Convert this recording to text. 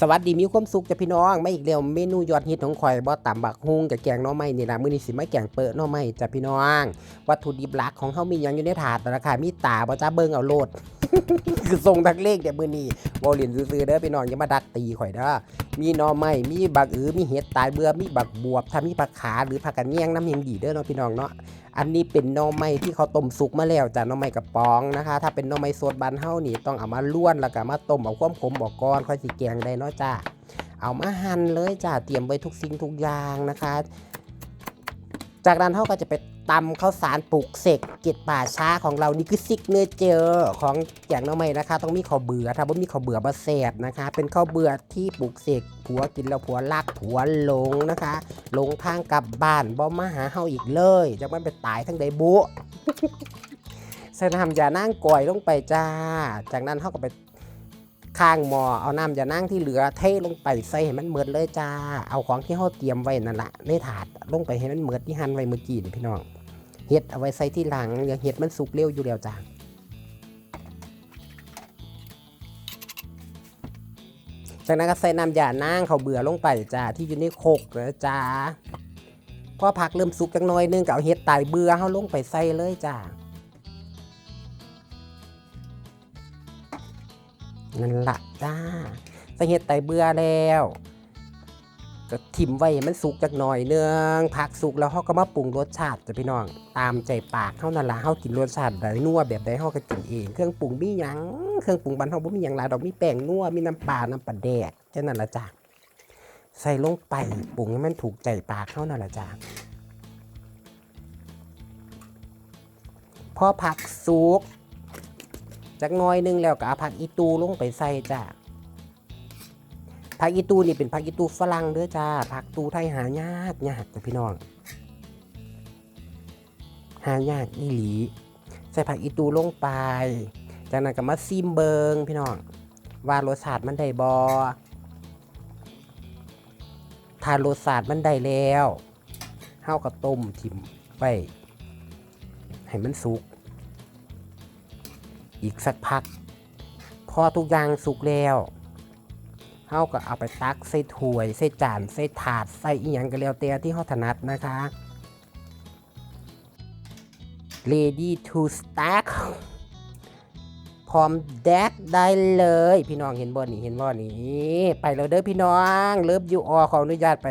สวัสดีมีความสุขจ้ะพี่น้องไม่อีกแล้วเมนูยอดฮิตของข่อยบ่ตำบักฮุงกับแกงน้อไม้นี่ละมื้อนี้สิมาแกงเปิดหน่อไม้จ้ะพี่น้อง วัตถุดิบหลักของเฮามีหยังอยู่ในถาดแต่ราค่ะมีตาบ่จ้าเบิ่งเอาโลด คือทรงทักเลขเดี๋ยวมือนี้บ่เหรียนซื่อๆเด้อพี่น้องอย่ามาดักตีข่อยเด้อมีหนอไม้มีบักอือมีเห็ดตายเบื่อมีบักบวบถ้ามีผักขาหรือผักกระเนียงน้ำยังดีเด้อเนาะพี่น้องเนาะอันนี้เป็นหนอไม้ที่เขาต้มสุกมาแล้วจ้ะหนอไม้กระป๋องนะคะ ถ้าเป็นหนอไม้สดบานเฮานี่ต้องเอามาล้วนแล้วก็มาต้มเอาความขมบอกก่อนค่อยสิแกงได้เนาะจ้าเอามาหั่นเลยจ้าเตรียมไว้ทุกสิ่งทุกอย่างนะคะ จากนั้นเฮาก็จะไปตำข้าวสารปลูกเสกเจ็ดป่าช้าของเรานี่คือซิกเนเจอร์ของแกงน่อไม้นะคะ ต้องมีข้าวเบื่อถ้าบ่มีข้าวเบื่อบ่แซ่บนะคะ เป็นข้าวเบื่อที่ปลูกเสกผัวกินแล้วผัวรักผัวหลงนะคะลงทางกลับบ้านบ่มาหาเฮาอีกเลยจากมันไปตายทั้งใดบุใส่น้ำยานั่งก่อยลงไปจ้า จากนั้นเฮาก็ไป ข้างหมอเอาน้ำยานั่งที่เหลือเทลงไปใส่ให้มันเหมิดเลยจ้า เอาของที่เฮาเตรียมไว้นั่นแหละในถาดลงไปให้มันเหมิดที่หั่นไว้เมื่อกี้นี่พี่น้องเห็ดเอาไว้ใส่ที่หลังเดี๋ยวเห็ดมันสุกเร็วอยู่แล้วจ้าจากนั้นก็ใส่น้ำยานั่งเขาเบื่อลงไปจ้าที่อยู่ในโคกนะจ้าพอผักเริ่มสุกจังน้อยนึงก็เอาเห็ดตายเบื่อเขาลงไปใส่เลยจ้า นั่นละจ้าสเห็ดตเบื่อแล้ว ก็ทิมไว้มันสุกจักหน่อยเนึงผักสุกแล้วเขาก็มาปรุงรสชาติจ้ะพี่น้อง ตามใจปากเขานั่นละเขากินรสชาติใดนัวแบบใดเขาก็กินเองเครื่องปรุงมีหยังเครื่องปรุงบ้านเขาบ่มีหยังหลายดอกมีแป้งนัวมีน้ำปลาน้ำปลาแดกแค่นั้นละจ้ะใส่ลงไปปรุงให้มันถูกใจปากเขานั่นละจ้ะพอผักสุก จักหน้อยนึงแล้วก็เอาผักอีตูลงไปใส่จ้ะผักอีตูนี่เป็นผักอีตูฝรั่งเด้อจ้าผักตูไทยหายากยากจ้ะพี่น้อง หายากอีหลี ใส่ผักอีตูลงไป จากนั้นก็มาซิมเบิงพี่น้อง ว่ารสชาติมันได้บอถ้ารสชาติมันได้แล้วเฮาก็ต้มทิมไว้ให้มันสุก อีกสักพัก พอทุกอย่างสุกแล้วเฮาก็เอาไปตักใส่ถ้วยใส่จานใส่ถาดใส่อีหยังก็แล้วแต่ที่เฮาถนัดนะคะ ready to stack พร้อมแดกได้เลย พี่น้องเห็นบ่นี่เห็นบ่นี่ไปแล้วเด้อพี่น้อง เลิฟยูออขออนุญาตไป